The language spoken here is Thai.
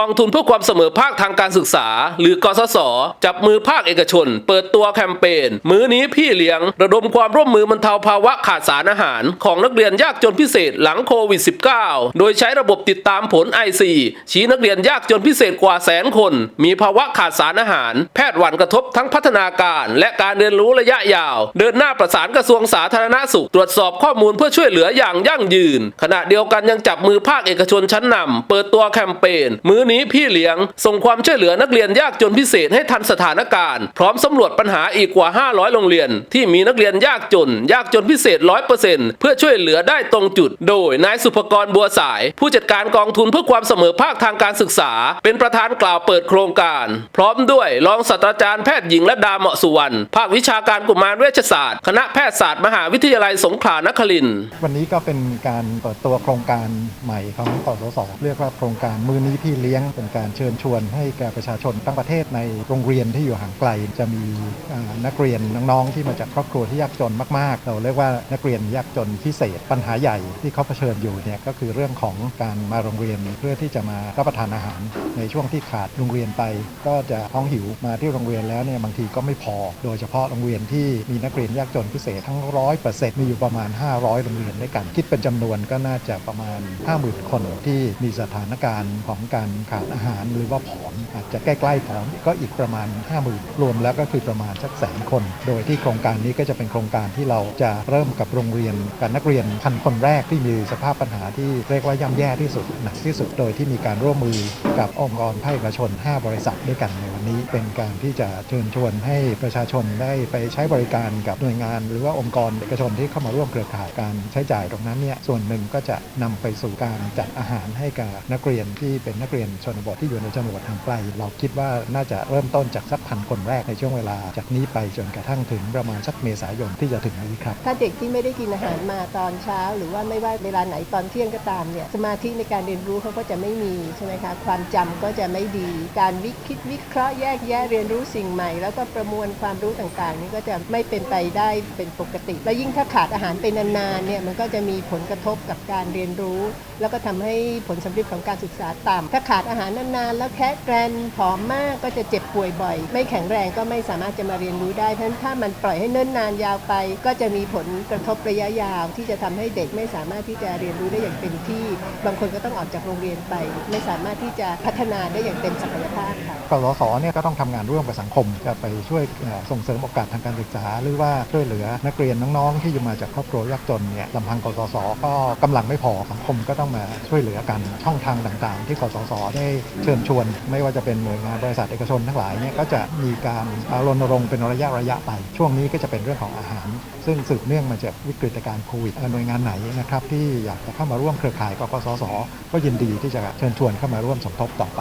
กองทุนเพื่อความเสมอภาคทางการศึกษา หรือกสศจับมือภาคเอกชน เปิดตัวแคมเปญมื้อนี้พี่เลี้ยง ระดมความร่วมมือบรรเทาภาวะขาดสารอาหาร ของนักเรียนยากจนพิเศษหลังโควิด -19 โดยใช้ระบบติดตามผล IC ชี้นักเรียนยากจนพิเศษกว่าแสนคน มีภาวะขาดสารอาหาร แพทย์หวั่นกระทบทั้งพัฒนาการและการเรียนรู้ระยะยาว เดินหน้าประสานกระทรวงสาธารณสุข ตรวจสอบข้อมูลเพื่อช่วยเหลืออย่างยั่งยืน ขณะเดียวกันยังจับมือภาคเอกชนชั้นนำเปิดตัวแคมเปญมื้อนี้พี่เลี้ยง ส่งความช่วยเหลือนักเรียนยากจนพิเศษให้ทันสถานการณ์ พร้อมสำรวจปัญหาอีกกว่า 500 โรงเรียน ที่มีนักเรียนยากจน ยากจนพิเศษ 100%เพื่อช่วยเหลือได้ตรงจุด โดยนายสุภกรบัวสาย ผู้จัดการกองทุนเพื่อความเสมอภาคทางการศึกษา เป็นประธานกล่าวเปิดโครงการ พร้อมด้วยรองศาสตราจารย์แพทย์หญิงและดาเหมาะสุวรรณภาควิชาการกุมารเวชศาสตร์ คณะแพทยศาสตร์มหาวิทยาลัยสงขลานครินทร์วันนี้ก็เป็นการเปิดตัวโครงการใหม่ของกสศเรียกว่าโครงการมือนี้พี่เลี้ยงเป็นการเชิญชวนให้แก่ประชาชนทั้งประเทศในโรงเรียนที่อยู่ห่างไกล จะมีนักเรียนน้องๆ ที่มาจากครอบครัวที่ยากจนมากๆ เราเรียกว่านักเรียนยากจนพิเศษ ปัญหาใหญ่ที่เขาเผชิญอยู่เนี่ยก็คือเรื่องของการมาโรงเรียนเพื่อที่จะมารับประทานอาหาร ในช่วงที่ขาดโรงเรียนไป ก็จะท้องหิวมาที่โรงเรียนแล้วเนี่ยบางทีก็ไม่พอ โดยเฉพาะโรงเรียนที่มีนักเรียนยากจนพิเศษทั้งร้อยเปอร์เซ็นต์มีอยู่ประมาณ 500 โรงเรียนด้วยกัน คิดเป็นจำนวนก็น่าจะประมาณ 50,000 คนที่มีสถานการณ์ของการขาดอาหารหรือว่าผอม อาจจะใกล้ๆผอมก็อีกประมาณ 50,000 รวมแล้วก็คือประมาณสักแสนคน โดยที่โครงการนี้ก็จะเป็นโครงการที่เราจะเริ่มกับโรงเรียนกับนักเรียนพันคนแรกที่มีสภาพปัญหาที่เรียกว่าย่ำแย่ที่สุดหนักที่สุด โดยที่มีการร่วมมือกับองค์กรภาคเอกชน 5 บริษัทด้วยกันในวันนี้ เป็นการที่จะเชิญชวนให้ประชาชนได้ไปใช้บริการกับหน่วยงาน หรือว่าองค์กรเอกชนที่เข้ามาร่วมเครือข่ายการใช้จ่ายตรงนั้นเนี่ยส่วนหนึ่งก็จะนำไปสู่การจัดอาหารให้กับนักเรียนที่เป็นนักเรียนชนบทที่อยู่ในจังหวัดทางไกล เราคิดว่าน่าจะเริ่มต้นจากสักพันคนแรกในช่วงเวลา จากนี้ไปจนกระทั่งถึงประมาณสักเมษายนที่จะถึงนี้ครับ ถ้าเด็กที่ไม่ได้กินอาหารมาตอนเช้า หรือว่าไม่ว่าเวลาไหนตอนเที่ยงก็ตามเนี่ยสมาธิในการเรียนรู้เขาก็จะไม่มีใช่ไหมคะความจำก็จะไม่ดี การวิคิดวิเคราะห์แยกแยะเรียนรู้สิ่งใหม่ แล้วก็ประมวลความรู้ต่างๆ นี่ก็จะไม่เป็นไปได้เป็นปกติ และยิ่งถ้าขาดอาหารไปนานๆเนี่ยมันก็จะมีผลกระทบกับการเรียนรู้ แล้วก็ทำให้ผลสำเร็จของการศึกษาต่ำถ้าขาดอาหารนานๆ แล้วแคะแกรนผอมมากก็จะเจ็บป่วยบ่อย ไม่แข็งแรงก็ไม่สามารถจะมาเรียนรู้ได้เพราะฉะนั้นถ้ามันปล่อยให้เนิ่นนานยาวไป ก็จะมีผลกระทบระยะยาว ที่จะทำให้เด็กไม่สามารถที่จะเรียนรู้ได้อย่างเต็มที่ บางคนก็ต้องออกจากโรงเรียนไป ไม่สามารถที่จะพัฒนาได้อย่างเต็มศักยภาพค่ะกสศเนี่ยก็ต้องทำงานร่วมกับสังคม จะไปช่วยส่งเสริมโอกาสทางการศึกษา หรือว่าช่วยเหลือนักเรียนน้องๆ ที่อยู่มาจากครอบครัวยากจนเนี่ยลำพังกสศก็กำลังไม่พอสังคมก็ต้องมาช่วยเหลือกันช่องทางต่างๆ ที่กสศได้เชิญชวน ไม่ว่าจะเป็นหน่วยงานบริษัทเอกชนทั้งหลายเนี่ยก็จะมีการอ่ารณรงค์เป็นระยะระยะๆไป ช่วงนี้ก็จะเป็นเรื่องของอาหาร ซึ่งสืบเนื่องมาจากวิกฤตการณ์โควิดหน่วยงานไหนนะครับที่อยากจะเข้ามาร่วมเครือข่ายกกสศก็ยินดีที่จะเชิญชวนเข้ามาร่วมสมทบต่อไป